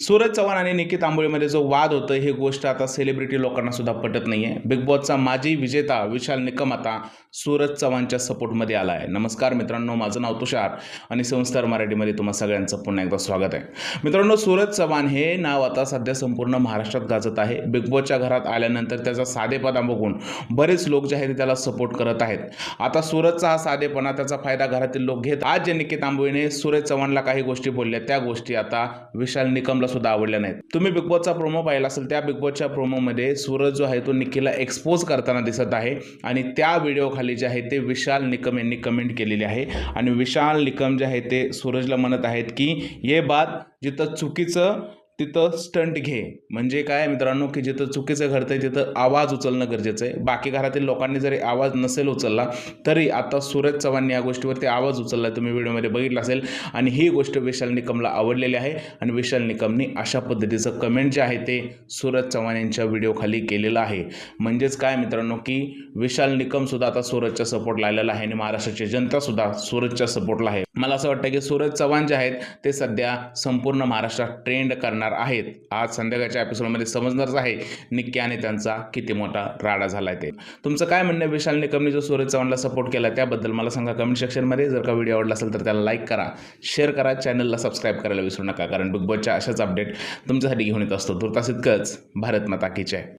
सूरज चव्हाण आणि निकित आंबोळीमध्ये जो वाद होतं ही गोष्ट आता सेलिब्रिटी लोकांना सुद्धा पटत नाही आहे बिग बॉसचा माजी विजेता विशाल निकम आता सूरज चव्हाणच्या सपोर्टमध्ये आला आहे नमस्कार मित्रांनो माझं नाव तुषार आणि संस्कार मराठीमध्ये तुम्हा सगळ्यांचं पुन्हा एकदा स्वागत आहे. मित्रांनो सूरज चव्हाण हे नाव आता सध्या संपूर्ण महाराष्ट्रात गाजत आहे. बिग बॉसच्या घरात आल्यानंतर त्याचा साधेपणा बघून बरेच लोक जे आहेत ते त्याला सपोर्ट करत आहेत. आता सूरजचा हा साधेपणा त्याचा फायदा घरातील लोक घेत. आज जे निकित आंबोळीने सूरज चव्हाणला काही गोष्टी बोलल्या त्या गोष्टी आता विशाल निकमला सुद्धा आवडल्या नाहीत. तुम्ही बिग बॉसचा प्रोमो पाहिला असेल त्या बिग बॉसच्या प्रोमोमध्ये सूरज जो आहे तो निखिलला एक्सपोज करताना दिसत आहे आणि त्या व्हिडिओ खाली जे आहे ते विशाल निकम यांनी कमेंट केलेली आहे. आणि विशाल निकम जे आहे ते सूरजला म्हणत आहेत की ये बात जिथं चुकीचं तिथं स्टंट घे. म्हणजे काय मित्रांनो की जिथं चुकीचं घडतंय तिथं आवाज उचलणं गरजेचं आहे. बाकी घरातील लोकांनी जरी आवाज नसेल उचलला तरी आता सूरज चव्हाण या गोष्टीवरती आवाज उचलला तुम्ही व्हिडिओमध्ये बघितलं असेल. आणि ही गोष्ट विशाल निकमला आवडलेली आहे. आणि विशाल निकमनी अशा पद्धतीचं कमेंट जे आहे ते सूरज चव्हाण यांच्या व्हिडिओखाली केलेलं आहे. म्हणजेच काय मित्रांनो की विशाल निकमसुद्धा आता सूरजच्या सपोर्टला आलेला आहे. आणि महाराष्ट्राची जनतासुद्धा सूरजच्या सपोर्टला आहे. मला असं वाटतं की सूरज चव्हाण जे आहेत ते सध्या संपूर्ण महाराष्ट्रात ट्रेंड करणार आहेत. आज संध्याकाळच्या एपिसोडमध्ये समजणारच आहे निक्की आणि त्यांचा किती मोठा राडा झाला आहे ते. तुमचं काय म्हणणं विशाल निकमने जो सूरज चव्हाणला सपोर्ट केला त्याबद्दल मला सांगा कमेंट सेक्शनमध्ये जर का व्हिडिओ आवडला असेल तर त्याला लाईक करा शेअर करा चॅनलला सबस्क्राईब करायला विसरू नका. कारण बिग बॉसच्या अशाच अपडेट तुमच्यासाठी घेऊन येत असतो. तुर्तास इतकंच. भारत माता की जय.